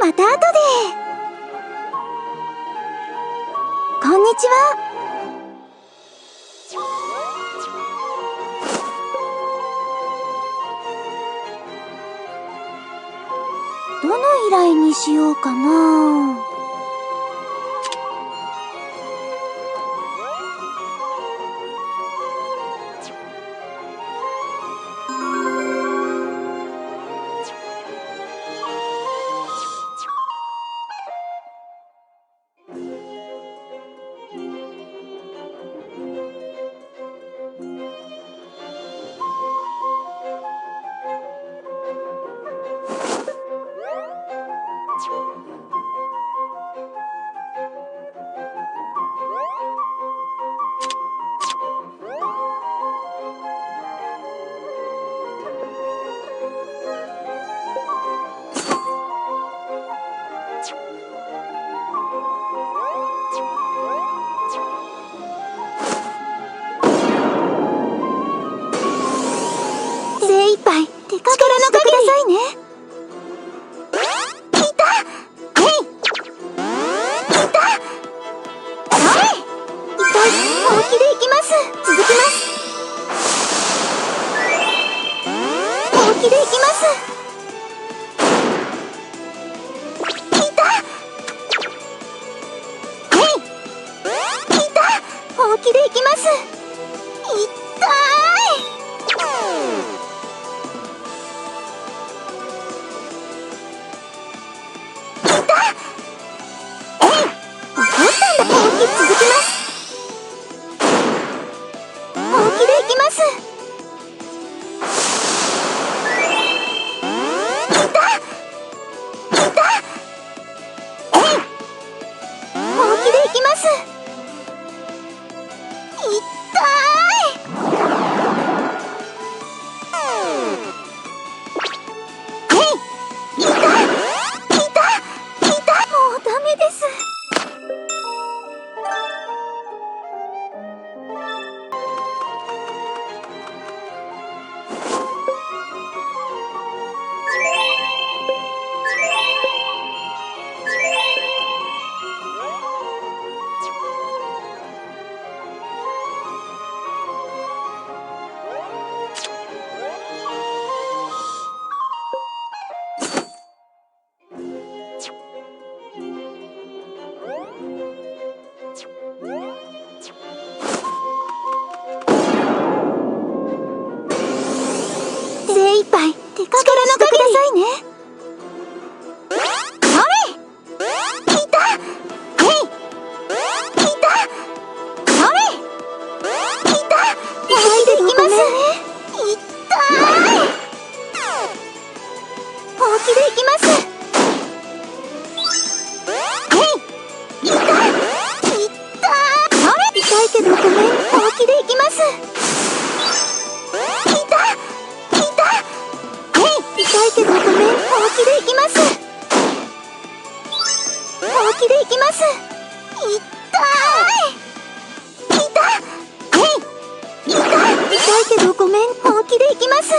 また後で。こんにちは。どの依頼にしようかな。ださいね。力のくださいね気でいきます。痛い。痛い。痛い痛いけどごめん本気でいきます。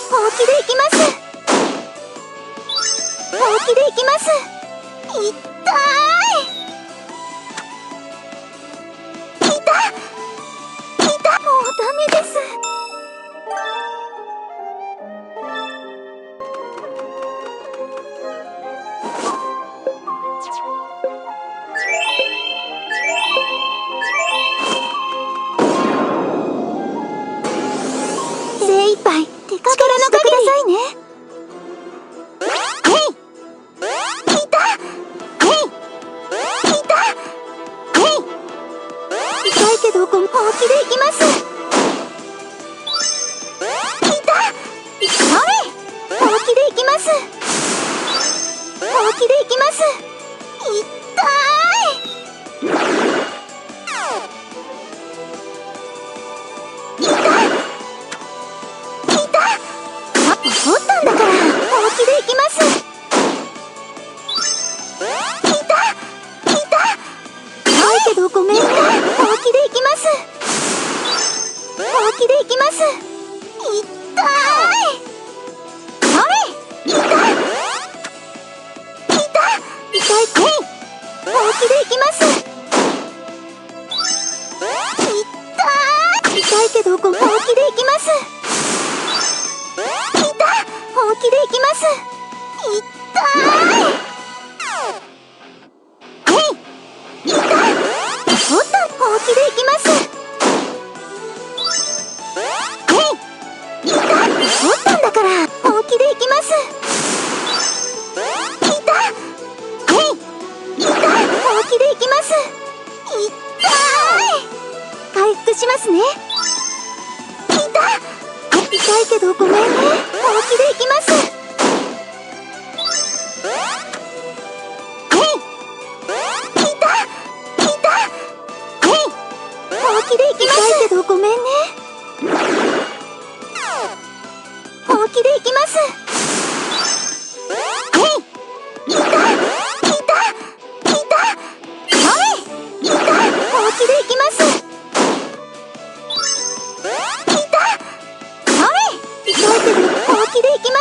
本気でい。きます本気でい。きます痛い気でいきます。い痛いけどここ本気でいきます。痛い。本気でいきます。痛い。しますね。いた。痛いけどごめんね。本気でいきます。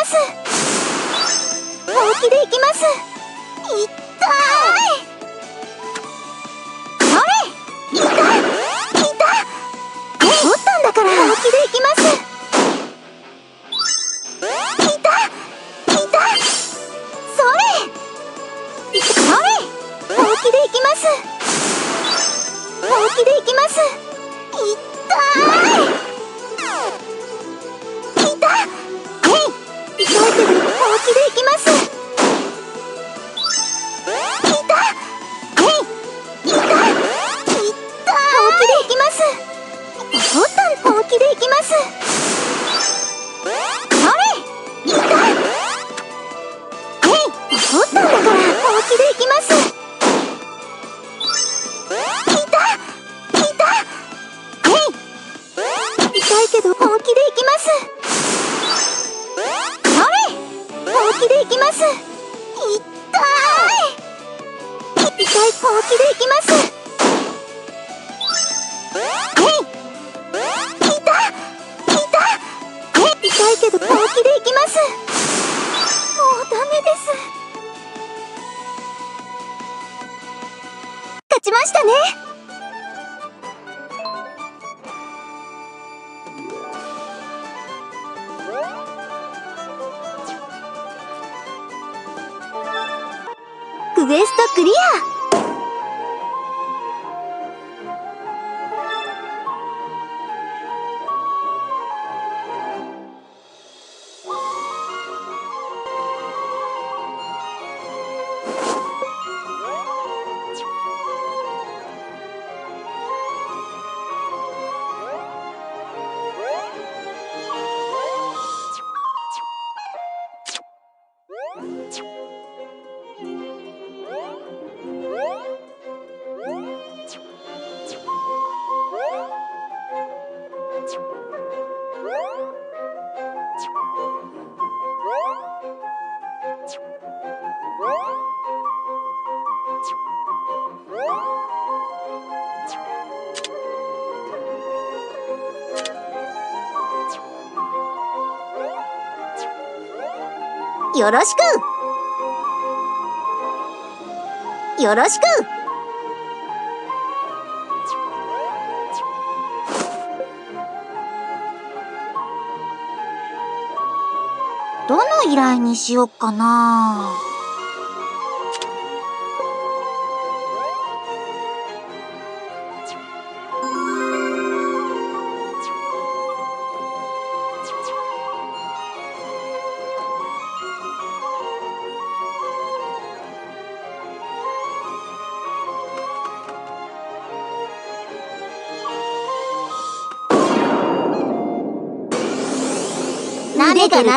ます。本気でいきます。痛い。ったーはい。いたい。た持ったんだから。本気でいきます。本気でい。きます。本気でいきます。本気でいきます。えい！いた！いた！え痛いけど本気でいきます。もうダメです。勝ちましたねよろしく。よろしく。どの依頼にしよっかな。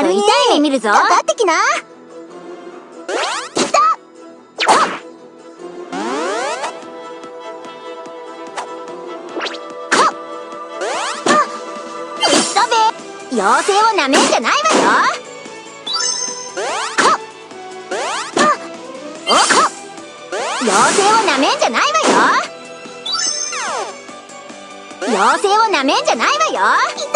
る痛い目見るぞ。かかってきな。妖精をなめんじゃないわよ。お妖精をなめんじゃないわよ。妖精をなめんじゃないわよ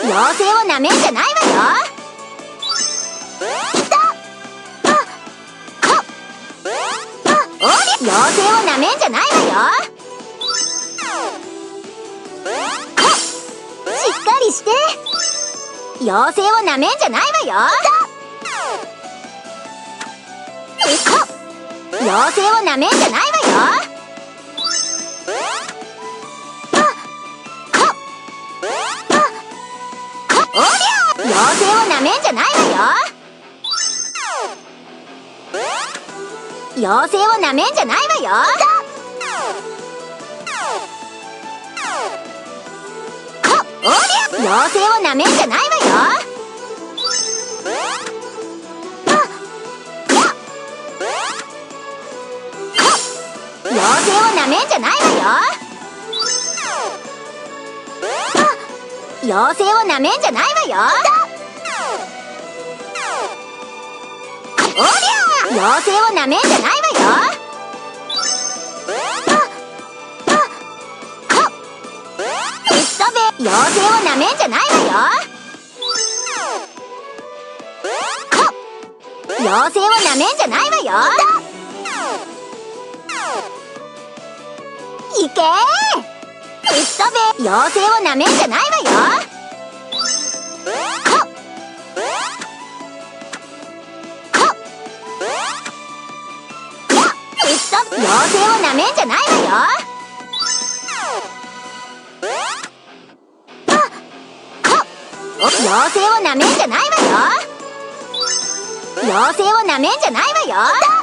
妖精をなめんじゃないわよ妖精をなめんじゃないわよしっかりして妖精をなめんじゃないわよ妖精をなめんじゃないわよりゃ妖精をなめんじゃないわよ。妖精をなめんじゃないわよ。こおりゃ妖精をなめんじゃないわよ。妖精をなめんじゃないわよ。妖精をなめんじゃないわよ。おりゃ妖精をなめんじゃないわよ。妖精をなめんじゃないわよ妖精をなめんじゃないわよいけべ妖精をなめんじゃないわよ。ここやぶっ飛べ妖精をなめんじゃないわよなめんじゃないわよ妖精をなめんじゃないわよ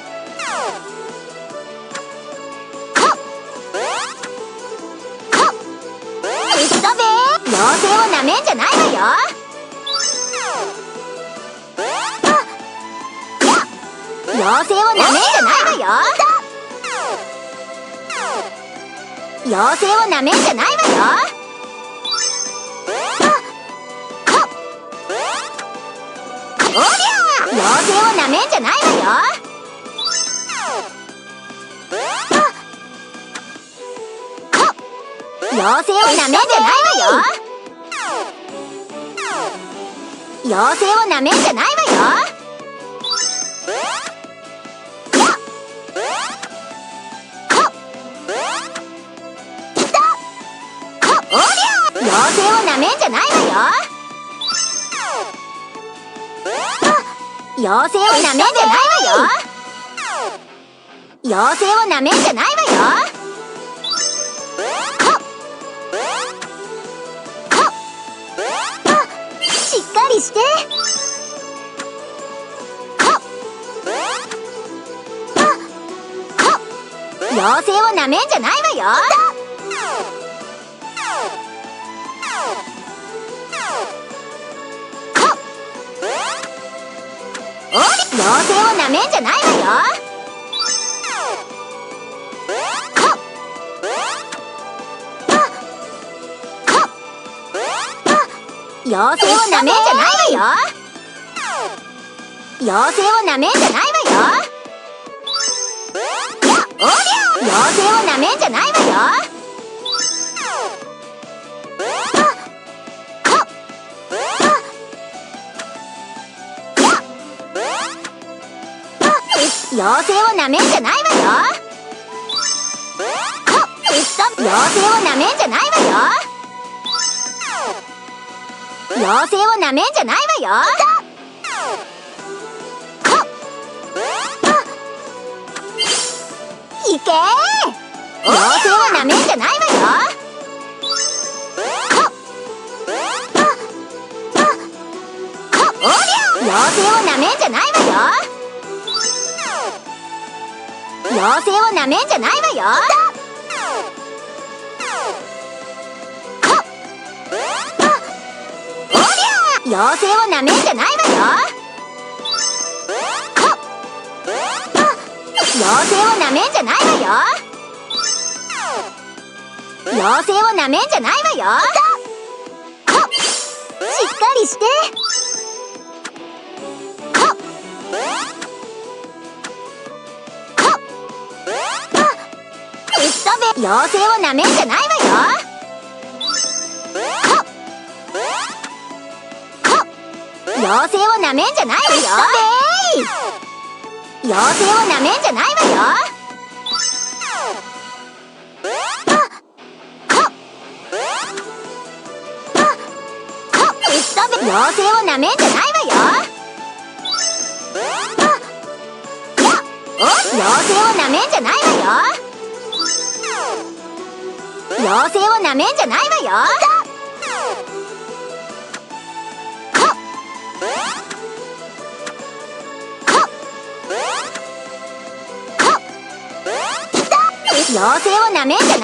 妖精をなめんじゃないわよ。あ妖精をなめんじゃないわよ。妖精をなめんじゃないわよ。あこりゃ妖精をなめんじゃないわよ。妖精をなめんじゃないわよ。妖精をなめんじゃないわよこいたこおりゃ妖精をなめんじゃないわよ妖精をなめんじゃないわよ妖精をなめんじゃないわよ。して。妖精をなめんじゃないわよ。妖精をなめんじゃないわよ。妖精をなめんじゃないわよ。妖精をなめんじゃないわよ。やおりゃ妖精をなめんじゃないわよ。妖精をなめんじゃないわよ。妖精をなめんじゃないわよ。妖精をなめんじゃないわよ。いけー。妖精をなめんじゃないわよ。こおりゃ妖精をなめんじゃないわよ。妖精をなめんじゃないわよ。妖精をなめんじゃないわよ。こあ妖精をなめんじゃないわよ。妖精をなめんじゃないわよ。こしっかりして。ここあぶっ妖精をなめんじゃないわよ。妖精をなめんじゃないわよ。妖精をなめんじゃないわよ。妖精をなめんじゃないわよ妖精をなめんじゃないわよ妖精をなめんじゃないわよ妖精をなめんじゃない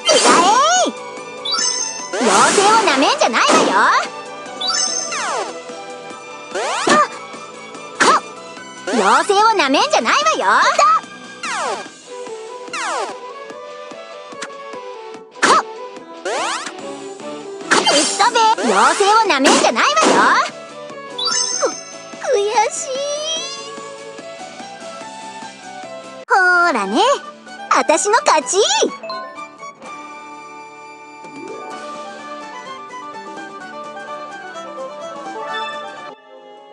妖精をなめんじゃないわよ。あ妖精をなめんじゃないわよ。こぶっ飛べ妖精をなめんじゃないわよ。く悔しいほーらね私の勝ち。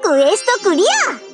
クエストクリア。